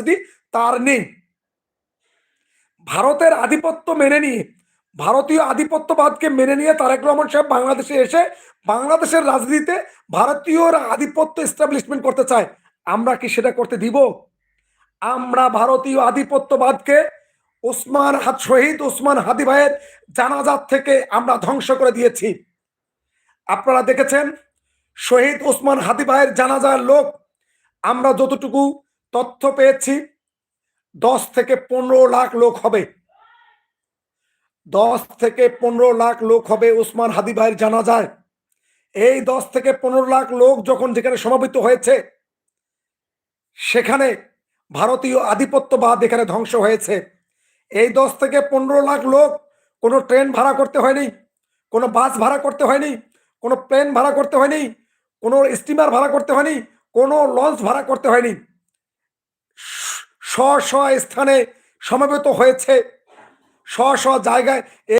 রাজনীতি তার নেই। ভারতের আধিপত্য মেনে নিয়ে, ভারতীয় আধিপত্যবাদকে মেনে নিয়ে তারেক রহমান সাহেব বাংলাদেশে এসে বাংলাদেশের রাজনীতিতে ভারতীয় আধিপত্য এস্টাবলিশমেন্ট করতে চায়, আমরা কি সেটা করতে দিব? আমরা ভারতীয় আধিপত্যবাদকে ওসমান হাত শহীদ ওসমান হাদি ভাইয়ের জানাজাত থেকে আমরা ধ্বংস করে দিয়েছি। আপনারা দেখেছেন, শহীদ ওসমান হাদি ভাইয়ের জানাজার লোক, আমরা যতটুকু তথ্য পেয়েছি। দশ থেকে পনেরো লাখ লোক হবে। দশ থেকে পনেরো লাখ লোক হবে উসমান হাদি ভাইয়ের জানা যায় এই দশ থেকে পনেরো লাখ লোক যখন যেখানে সমাবেত হয়েছে, সেখানে ভারতীয় আধিপত্যবাদ এখানে ধ্বংস হয়েছে। এই দশ থেকে পনেরো লাখ লোক কোনো ট্রেন ভাড়া করতে হয়নি, কোনো বাস ভাড়া করতে হয়নি, কোনো প্লেন ভাড়া করতে হয়নি, কোনো স্টিমার ভাড়া করতে হয়নি, কোনো লঞ্চ ভাড়া করতে হয়নি। স্ব স্ব স্থানে সমবেত হয়েছে। স্ব স্ব জায়গায়